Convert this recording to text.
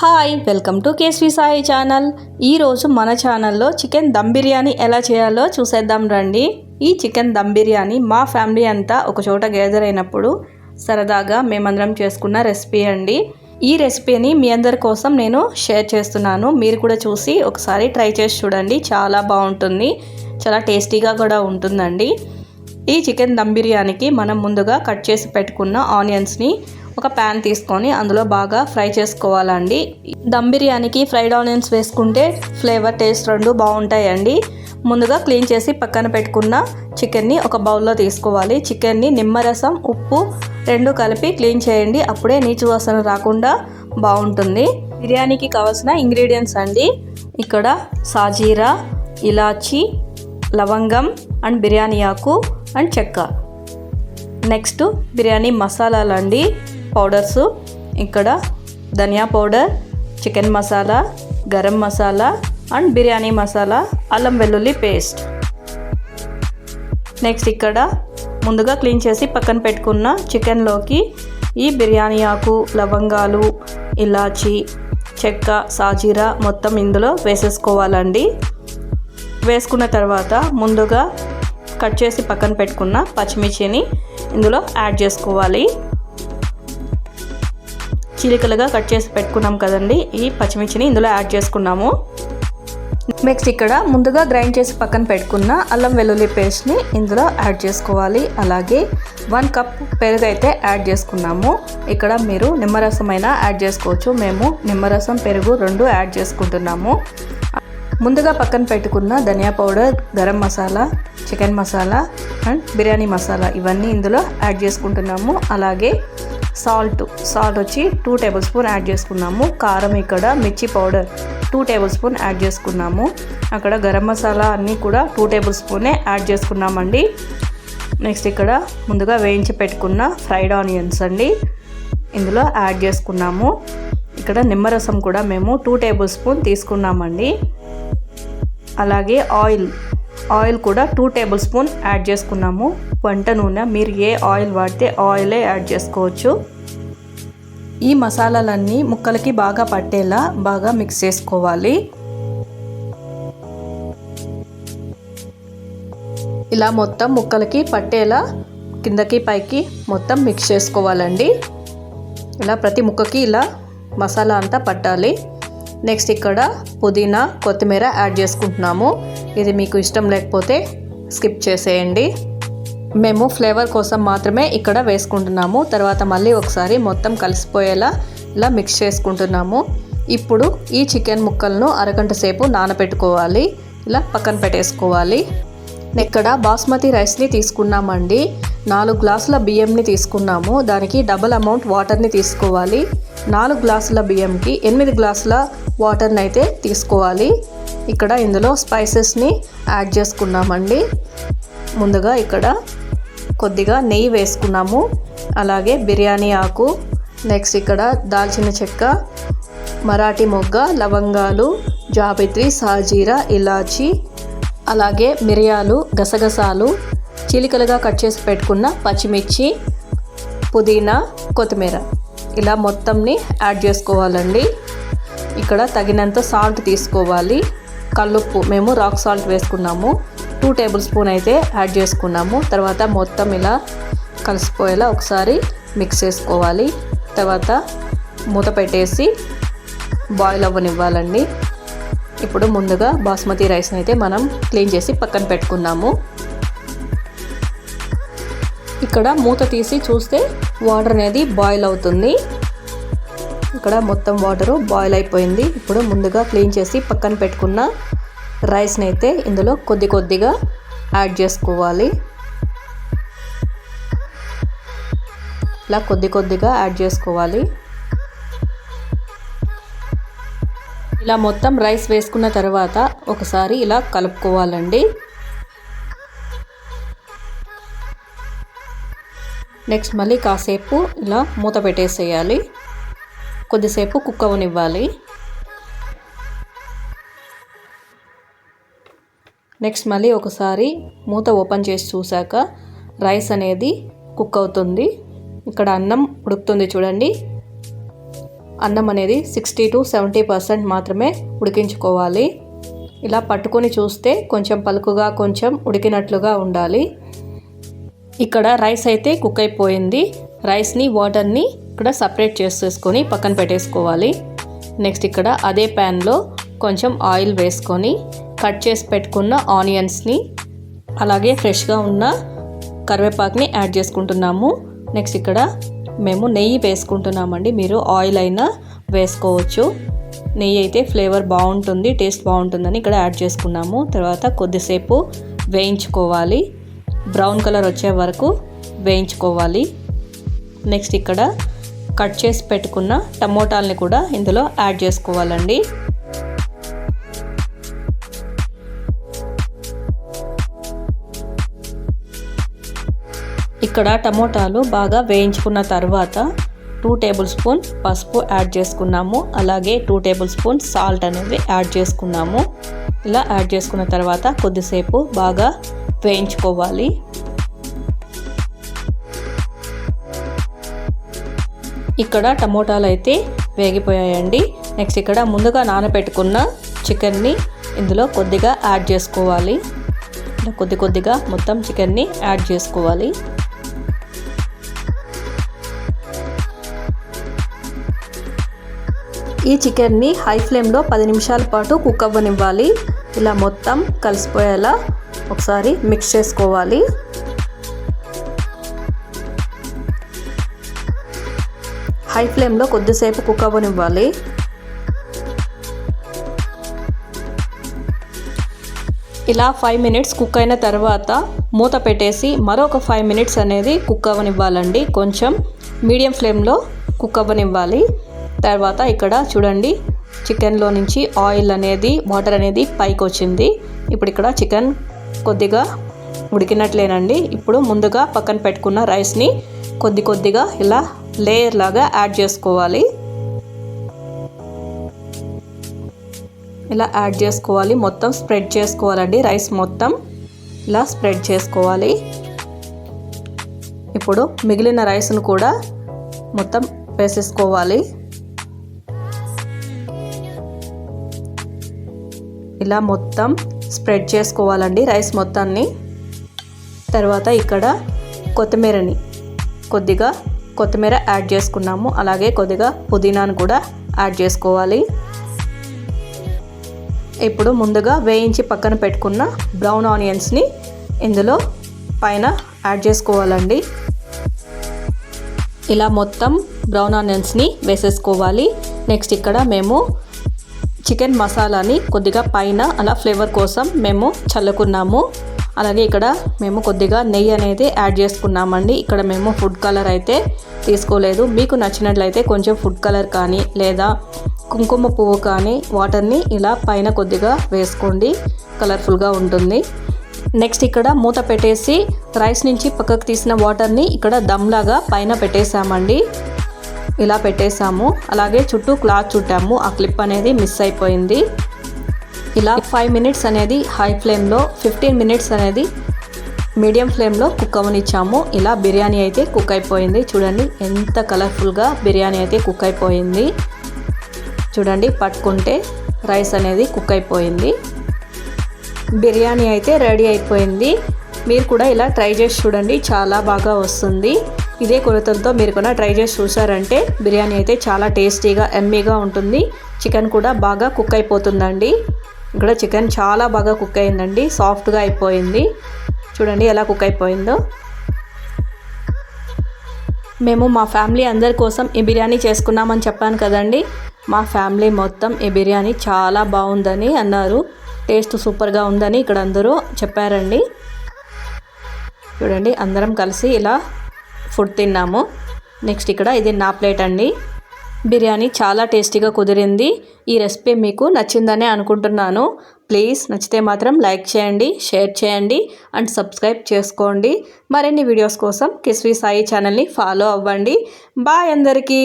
Hi welcome to Kesvi Sai channel. ఈరోజు మన ఛానల్లో చికెన్ దమ్ బిర్యానీ ఎలా చేయాలో చూసేద్దాం రండి. ఈ చికెన్ దమ్ బిర్యానీ మా ఫ్యామిలీ అంతా ఒక చోట గ్యాదర్ అయినప్పుడు సరదాగా మేమందరం చేసుకున్న రెసిపీ అండి. ఈ రెసిపీని మీ అందరి కోసం నేను షేర్ చేస్తున్నాను. మీరు కూడా చూసి ఒకసారి ట్రై చేసి చూడండి. చాలా బాగుంటుంది. చాలా టేస్టీగా కూడా ఉంటుందండి. ఈ చికెన్ దమ్ బిర్యానీకి మనం ముందుగా కట్ చేసి పెట్టుకున్న ఆనియన్స్ని ఒక ప్యాన్ తీసుకొని అందులో బాగా ఫ్రై చేసుకోవాలండి. దమ్ బిర్యానీకి ఫ్రైడ్ ఆనియన్స్ వేసుకుంటే ఫ్లేవర్ టేస్ట్ రెండు బాగుంటాయండి. ముందుగా క్లీన్ చేసి పక్కన పెట్టుకున్న చికెన్ని ఒక బౌల్లో తీసుకోవాలి. చికెన్ని నిమ్మరసం ఉప్పు రెండు కలిపి క్లీన్ చేయండి. అప్పుడే నీచు వాసన రాకుండా బాగుంటుంది. బిర్యానీకి కావాల్సిన ఇంగ్రీడియంట్స్ అండి. ఇక్కడ సాజీరా ఇలాచి లవంగం అండ్ బిర్యానీ ఆకు అండ్ చెక్క. నెక్స్ట్ బిర్యానీ మసాలాలు అండి పౌడర్స్. ఇక్కడ ధనియా powder chicken masala garam masala and biryani masala అల్లం వెల్లుల్లి పేస్ట్. నెక్స్ట్ ఇక్కడ ముందుగా క్లీన్ చేసి పక్కన పెట్టుకున్న చికెన్లోకి ఈ బిర్యానీ ఆకు లవంగాలు ఇలాచి చెక్క సాజీరా మొత్తం ఇందులో వేసేసుకోవాలండి. వేసుకున్న తర్వాత ముందుగా కట్ చేసి పక్కన పెట్టుకున్న పచ్చిమిర్చిని ఇందులో యాడ్ చేసుకోవాలి. చీలికలుగా కట్ చేసి పెట్టుకున్నాం కదండి. ఈ పచ్చిమిర్చిని ఇందులో యాడ్ చేసుకున్నాము. నెక్స్ట్ ఇక్కడ ముందుగా గ్రైండ్ చేసి పక్కన పెట్టుకున్న అల్లం వెల్లుల్లి పేస్ట్ని ఇందులో యాడ్ చేసుకోవాలి. అలాగే వన్ కప్ పెరుగు అయితే యాడ్ చేసుకున్నాము. ఇక్కడ మీరు నిమ్మరసం అయినా యాడ్ చేసుకోవచ్చు. మేము నిమ్మరసం పెరుగు రెండు యాడ్ చేసుకుంటున్నాము. ముందుగా పక్కన పెట్టుకున్న ధనియా powder garam masala chicken masala and biryani masala ఇవన్నీ ఇందులో యాడ్ చేసుకుంటున్నాము. అలాగే సాల్ట్ సాల్ట్ వచ్చి టూ టేబుల్ స్పూన్ యాడ్ చేసుకున్నాము. కారం ఇక్కడ మిర్చి powder two tablespoon add చేసుకున్నాము. అక్కడ గరం మసాలా అన్నీ కూడా టూ టేబుల్ స్పూనే యాడ్ చేసుకున్నామండి. నెక్స్ట్ ఇక్కడ ముందుగా వేయించి పెట్టుకున్న ఫ్రైడ్ ఆనియన్స్ అండి. ఇందులో యాడ్ చేసుకున్నాము. ఇక్కడ నిమ్మరసం కూడా మేము టూ టేబుల్ స్పూన్ తీసుకున్నామండి. అలాగే ఆయిల్ ఆయిల్ కూడా టూ టేబుల్ స్పూన్ యాడ్ చేసుకున్నాము. వంట నూనె మీరు ఏ ఆయిల్ వాడితే ఆయిలే యాడ్ చేసుకోవచ్చు. ఈ మసాలాలన్నీ ముక్కలకి బాగా పట్టేలా బాగా మిక్స్ చేసుకోవాలి. ఇలా మొత్తం ముక్కలకి పట్టేలా కిందకి పైకి మొత్తం మిక్స్ చేసుకోవాలండి. ఇలా ప్రతి ముక్కకి ఇలా మసాలా అంతా పట్టాలి. నెక్స్ట్ ఇక్కడ పుదీనా కొత్తిమీర యాడ్ చేసుకుంటున్నాము. ఇది మీకు ఇష్టం లేకపోతే స్కిప్ చేసేయండి. మేము ఫ్లేవర్ కోసం మాత్రమే ఇక్కడ వేసుకుంటున్నాము. తర్వాత మళ్ళీ ఒకసారి మొత్తం కలిసిపోయేలా ఇలా మిక్స్ చేసుకుంటున్నాము. ఇప్పుడు ఈ చికెన్ ముక్కలను అరగంట సేపు నానబెట్టుకోవాలి. ఇలా పక్కన పెట్టేసుకోవాలి. ఇక్కడ బాస్మతి రైస్ని తీసుకున్నామండి. నాలుగు గ్లాసుల బియ్యంని తీసుకున్నాము. దానికి డబుల్ అమౌంట్ వాటర్ని తీసుకోవాలి. నాలుగు గ్లాసుల బియ్యంకి ఎనిమిది గ్లాసుల వాటర్ని అయితే తీసుకోవాలి. ఇక్కడ ఇందులో స్పైసెస్ని యాడ్ చేసుకున్నామండి. ముందుగా ఇక్కడ కొద్దిగా నెయ్యి వేసుకున్నాము. అలాగే బిర్యానీ ఆకు నెక్స్ట్ ఇక్కడ దాల్చిన చెక్క మరాఠీ మొగ్గ లవంగాలు జాబిత్రి సాజీరా ఇలాచి అలాగే మిరియాలు గసగసాలు చిలికలుగా కట్ చేసి పెట్టుకున్న పచ్చిమిర్చి పుదీనా కొత్తిమీర. ఇలా మొత్తంని యాడ్ చేసుకోవాలండి. ఇక్కడ తగినంత సాల్ట్ తీసుకోవాలి. కల్లుప్పు మేము రాక్ సాల్ట్ వేసుకున్నాము. టూ టేబుల్ స్పూన్ అయితే యాడ్ చేసుకున్నాము. తర్వాత మొత్తం ఇలా కలిసిపోయేలా ఒకసారి మిక్స్ చేసుకోవాలి. తర్వాత మూత పెట్టేసి బాయిల్ అవ్వనివ్వాలండి. ఇప్పుడు ముందుగా బాస్మతి రైస్ని అయితే మనం క్లీన్ చేసి పక్కన పెట్టుకున్నాము. ఇక్కడ మూత తీసి చూస్తే వాటర్ అనేది బాయిల్ అవుతుంది. ఇక్కడ మొత్తం వాటరు బాయిల్ అయిపోయింది. ఇప్పుడు ముందుగా క్లీన్ చేసి పక్కన పెట్టుకున్న రైస్ని అయితే ఇందులో కొద్ది కొద్దిగా యాడ్ చేసుకోవాలి. ఇలా కొద్ది కొద్దిగా యాడ్ చేసుకోవాలి. ఇలా మొత్తం రైస్ వేసుకున్న తర్వాత ఒకసారి ఇలా కలుపుకోవాలండి. నెక్స్ట్ మళ్ళీ కాసేపు ఇలా మూత పెట్టేసేయాలి. కొద్దిసేపు కుక్ ఇవ్వాలి నెక్స్ట్ మళ్ళీ ఒకసారి మూత ఓపెన్ చేసి చూశాక రైస్ అనేది కుక్ అవుతుంది. ఇక్కడ అన్నం ఉడుకుతుంది చూడండి. అన్నం అనేది సిక్స్టీ టు సెవెంటీ పర్సెంట్ మాత్రమే ఉడికించుకోవాలి. ఇలా పట్టుకొని చూస్తే కొంచెం పలుకుగా కొంచెం ఉడికినట్లుగా ఉండాలి. ఇక్కడ రైస్ అయితే కుక్ అయిపోయింది. రైస్ని వాటర్ని ఇక్కడ సపరేట్ చేసేసుకొని పక్కన పెట్టేసుకోవాలి. నెక్స్ట్ ఇక్కడ అదే ప్యాన్లో కొంచెం ఆయిల్ వేసుకొని కట్ చేసి పెట్టుకున్న ఆనియన్స్ని అలాగే ఫ్రెష్గా ఉన్న కరివేపాకుని యాడ్ చేసుకుంటున్నాము. నెక్స్ట్ ఇక్కడ మేము నెయ్యి వేసుకుంటున్నామండి. మీరు ఆయిల్ అయినా వేసుకోవచ్చు. నెయ్యి అయితే ఫ్లేవర్ బాగుంటుంది టేస్ట్ బాగుంటుందని ఇక్కడ యాడ్ చేసుకున్నాము. తర్వాత కొద్దిసేపు వేయించుకోవాలి. బ్రౌన్ కలర్ వచ్చే వరకు వేయించుకోవాలి. నెక్స్ట్ ఇక్కడ కట్ చేసి పెట్టుకున్న టమోటాలని కూడా ఇందులో యాడ్ చేసుకోవాలండి. ఇక్కడ టమోటాలు బాగా వేయించుకున్న తర్వాత టూ టేబుల్ స్పూన్ పసుపు యాడ్ చేసుకున్నాము. అలాగే టూ టేబుల్ స్పూన్ సాల్ట్ అనేది యాడ్ చేసుకున్నాము. ఇలా యాడ్ చేసుకున్న తర్వాత కొద్దిసేపు బాగా వేయించుకోవాలి. ఇక్కడ టమోటాలు అయితే వేగిపోయాయండి. నెక్స్ట్ ఇక్కడ ముందుగా నానబెట్టుకున్న చికెన్ని ఇందులో కొద్దిగా యాడ్ చేసుకోవాలి. కొద్ది కొద్దిగా మొత్తం చికెన్ని యాడ్ చేసుకోవాలి. ఈ చికెన్ని హై ఫ్లేమ్లో పది నిమిషాల పాటు కుక్ అవ్వనివ్వాలి. ఇలా మొత్తం కలిసిపోయేలా ఒకసారి మిక్స్ చేసుకోవాలి. హై ఫ్లేమ్లో కొద్దిసేపు కుక్ అవ్వనివ్వాలి. ఇలా ఫైవ్ మినిట్స్ కుక్ అయిన తర్వాత మూత పెట్టేసి మరొక ఫైవ్ మినిట్స్ అనేది కుక్ అవ్వనివ్వాలండి. కొంచెం మీడియం ఫ్లేమ్లో కుక్ అవ్వనివ్వాలి. తర్వాత ఇక్కడ చూడండి చికెన్లో నుంచి ఆయిల్ అనేది వాటర్ అనేది పైకి వచ్చింది. ఇప్పుడు ఇక్కడ చికెన్ కొద్దిగా ఉడికినట్లేనండి. ఇప్పుడు ముందుగా పక్కన పెట్టుకున్న రైస్ని కొద్ది కొద్దిగా ఇలా లేయర్ లాగా యాడ్ చేసుకోవాలి. ఇలా యాడ్ చేసుకోవాలి. మొత్తం స్ప్రెడ్ చేసుకోవాలండి. రైస్ మొత్తం ఇలా స్ప్రెడ్ చేసుకోవాలి. ఇప్పుడు మిగిలిన రైస్ను కూడా మొత్తం వేసేసుకోవాలి. ఇలా మొత్తం స్ప్రెడ్ చేసుకోవాలండి రైస్ మొత్తాన్ని. తర్వాత ఇక్కడ కొత్తిమీరని కొద్దిగా కొత్తిమీర యాడ్ చేసుకున్నాము. అలాగే కొద్దిగా పుదీనాను కూడా యాడ్ చేసుకోవాలి. ఇప్పుడు ముందుగా వేయించి పక్కన పెట్టుకున్న బ్రౌన్ ఆనియన్స్ని ఇందులో పైన యాడ్ చేసుకోవాలండి. ఇలా మొత్తం బ్రౌన్ ఆనియన్స్ని వేసేసుకోవాలి. నెక్స్ట్ ఇక్కడ మేము చికెన్ మసాలాని కొద్దిగా పైన అలా ఫ్లేవర్ కోసం మేము చల్లుకున్నాము. అలాగే ఇక్కడ మేము కొద్దిగా నెయ్యి అనేది యాడ్ చేసుకున్నామండి. ఇక్కడ మేము ఫుడ్ కలర్ అయితే తీసుకోలేదు. మీకు నచ్చినట్లయితే కొంచెం ఫుడ్ కలర్ కానీ లేదా కుంకుమ పువ్వు కానీ వాటర్ని ఇలా పైన కొద్దిగా వేసుకోండి. కలర్ఫుల్గా ఉంటుంది. నెక్స్ట్ ఇక్కడ మూత పెట్టేసి రైస్ నుంచి పక్కకు తీసిన వాటర్ని ఇక్కడ దమ్లాగా పైన పెట్టేసామండి ఇలా పెట్టేసాము అలాగే చుట్టూ క్లాత్ చుట్టాము. ఆ క్లిప్ అనేది మిస్ అయిపోయింది. ఇలా ఫైవ్ మినిట్స్ అనేది హై ఫ్లేమ్లో ఫిఫ్టీన్ మినిట్స్ అనేది మీడియం ఫ్లేమ్లో కుక్ అవనిచ్చాము. ఇలా బిర్యానీ అయితే కుక్ అయిపోయింది. చూడండి ఎంత కలర్ఫుల్గా బిర్యానీ అయితే కుక్ అయిపోయింది. చూడండి పట్టుకుంటే రైస్ అనేది కుక్ అయిపోయింది. బిర్యానీ అయితే రెడీ అయిపోయింది. మీరు కూడా ఇలా ట్రై చేసి చూడండి. చాలా బాగా వస్తుంది. ఇదే కొలతలతో మీరు కూడా ట్రై చేసి చూసారంటే బిర్యానీ అయితే చాలా టేస్టీగా ఎమ్మీగా ఉంటుంది. చికెన్ కూడా బాగా కుక్ అయిపోతుందండి. ఇక్కడ చికెన్ చాలా బాగా కుక్ అయిందండి. సాఫ్ట్గా అయిపోయింది. చూడండి ఎలా కుక్ అయిపోయిందో. మేము మా ఫ్యామిలీ అందరి కోసం ఈ బిర్యానీ చేసుకున్నామని చెప్పాను కదండి. మా ఫ్యామిలీ మొత్తం ఈ బిర్యానీ చాలా బాగుందని అన్నారు. టేస్ట్ సూపర్గా ఉందని ఇక్కడ అందరూ చెప్పారండి. చూడండి అందరం కలిసి ఇలా ఫుడ్ తిన్నాము. నెక్స్ట్ ఇక్కడ ఇది నా ప్లేట్ అండి. బిర్యానీ చాలా టేస్టీగా కుదిరింది. ఈ రెసిపీ మీకు నచ్చిందనే అనుకుంటున్నాను. ప్లీజ్ నచ్చితే మాత్రం లైక్ చేయండి షేర్ చేయండి అండ్ సబ్స్క్రైబ్ చేసుకోండి. మరిన్ని వీడియోస్ కోసం కిస్వీ సాయి ఛానల్ని ఫాలో అవ్వండి. బాయ్ అందరికీ.